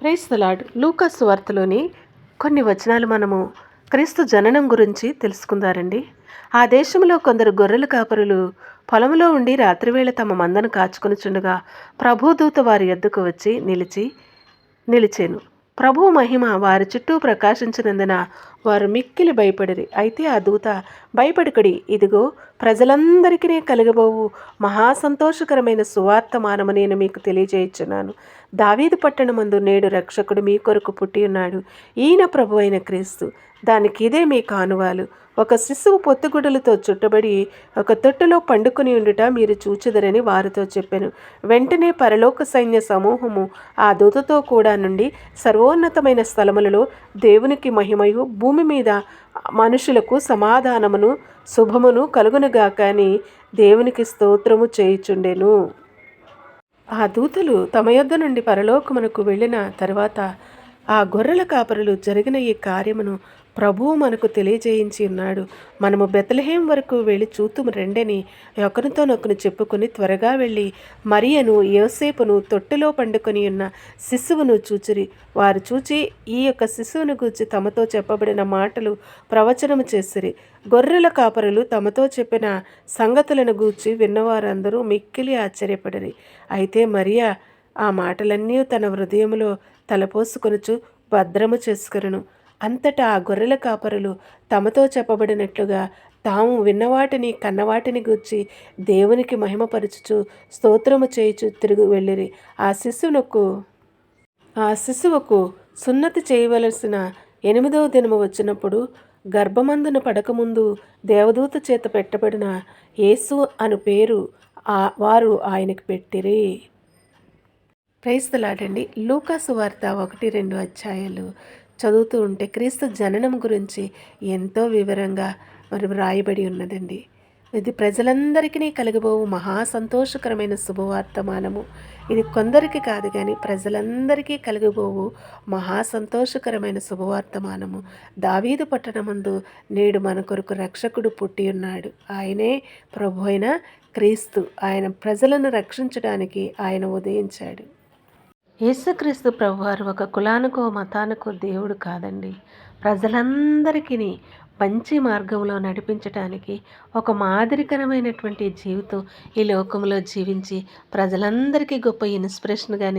Price the Lord లూకాస్ వార్తలోని కొన్ని వచనాలు మనము క్రీస్తు జననం గురించి తెలుసుకుందారండి. ఆ దేశంలో కొందరు గొర్రెల కాపరులు పొలంలో ఉండి రాత్రివేళ తమ మందను కాచుకొనుచుండగా ప్రభుదూత వారి ఎద్దుకు వచ్చి నిలిచి నిలిచాను. ప్రభు మహిమ వారి చుట్టూ ప్రకాశించినందున వారు మిక్కిలి భయపడిరి. అయితే ఆ దూత భయపడుకుడి. ఇదిగో ప్రజలందరికీ కలగబోవు. మహాసంతోషకరమైన సువార్త మానము నేను మీకు తెలియజేయుచున్నాను. దావీదు పట్టణమందు నేడు రక్షకుడు మీ కొరకు పుట్టి ఉన్నాడు. ఈయన ప్రభు అయిన క్రీస్తు. దానికి ఇదే మీ కానువాలు. ఒక శిశువు పొత్తుగుడులతో చుట్టబడి ఒక తొట్టులో పండుకొని ఉండుట మీరు చూచుదరని వారితో చెప్పాను. వెంటనే పరలోక సైన్య సమూహము ఆ దూతతో కూడా నుండి సర్వోన్నతమైన స్థలములలో దేవునికి మహిమయు భూ భూమి మీద మనుషులకు సమాధానమును శుభమును కలుగునుగాక అని దేవునికి స్తోత్రము చేయుచుండెను. ఆ దూతలు తమ యొద్ద నుండి పరలోకమునకు వెళ్ళిన తర్వాత ఆ గొర్రెల కాపరులు జరిగిన ఈ కార్యమును ప్రభువు మనకు తెలియజేయించి ఉన్నాడు. మనము బెతలహేం వరకు వెళ్ళి చూతుము రెండని ఒకరితోనొకరు చెప్పుకుని త్వరగా వెళ్ళి మరియను యోసేపును తొట్టెలో పండుకొని ఉన్న శిశువును చూచిరి. వారు చూచి ఈ యొక్క శిశువును గూర్చి తమతో చెప్పబడిన మాటలు ప్రవచనము చేసిరి. గొర్రెల కాపరులు తమతో చెప్పిన సంగతులను గూర్చి విన్నవారందరూ మిక్కిలి ఆశ్చర్యపడిరి. అయితే మరియా ఆ మాటలన్నీ తన హృదయంలో తలపోసుకొనుచు భద్రము చేసుకురను అంతటా ఆ గొర్రెల కాపరులు తమతో చెప్పబడినట్లుగా తాము విన్నవాటిని కన్నవాటిని గూర్చి దేవునికి మహిమపరచుచు స్తోత్రము చేయుచు తిరుగు వెళ్ళిరి. ఆ శిశువునకు ఆ శిశువుకు సున్నతి చేయవలసిన ఎనిమిదవ దినము వచ్చినప్పుడు గర్భమందున పడకముందు దేవదూత చేత పెట్టబడిన యేసు అను పేరు వారు ఆయనకు పెట్టిరి. ప్రైస్తలాడండి లూకాసు వార్త ఒకటి రెండు అధ్యాయాలు. చదువుతూ ఉంటే క్రీస్తు జననం గురించి ఎంతో వివరంగా మరి వ్రాయబడి ఉన్నదండి. ఇది ప్రజలందరికీ కలగబోవు మహా సంతోషకరమైన శుభవార్తమానము. ఇది కొందరికి కాదు కానీ ప్రజలందరికీ కలగబోవు మహా సంతోషకరమైన శుభవార్తమానము. దావీదు పట్టణమందు నేడు మన కొరకు రక్షకుడు పుట్టి ఉన్నాడు. ఆయనే ప్రభు అయిన క్రీస్తు. ఆయన ప్రజలను రక్షించడానికి ఆయన ఉదయించాడు. యేసుక్రీస్తు ప్రభువారు ఒక కులానికో మతానికో దేవుడు కాదండి. ప్రజలందరికీ మంచి మార్గంలో నడిపించడానికి ఒక మాదిరికరమైనటువంటి జీవితం ఈ లోకంలో జీవించి ప్రజలందరికీ గొప్ప ఇన్స్పిరేషన్గానే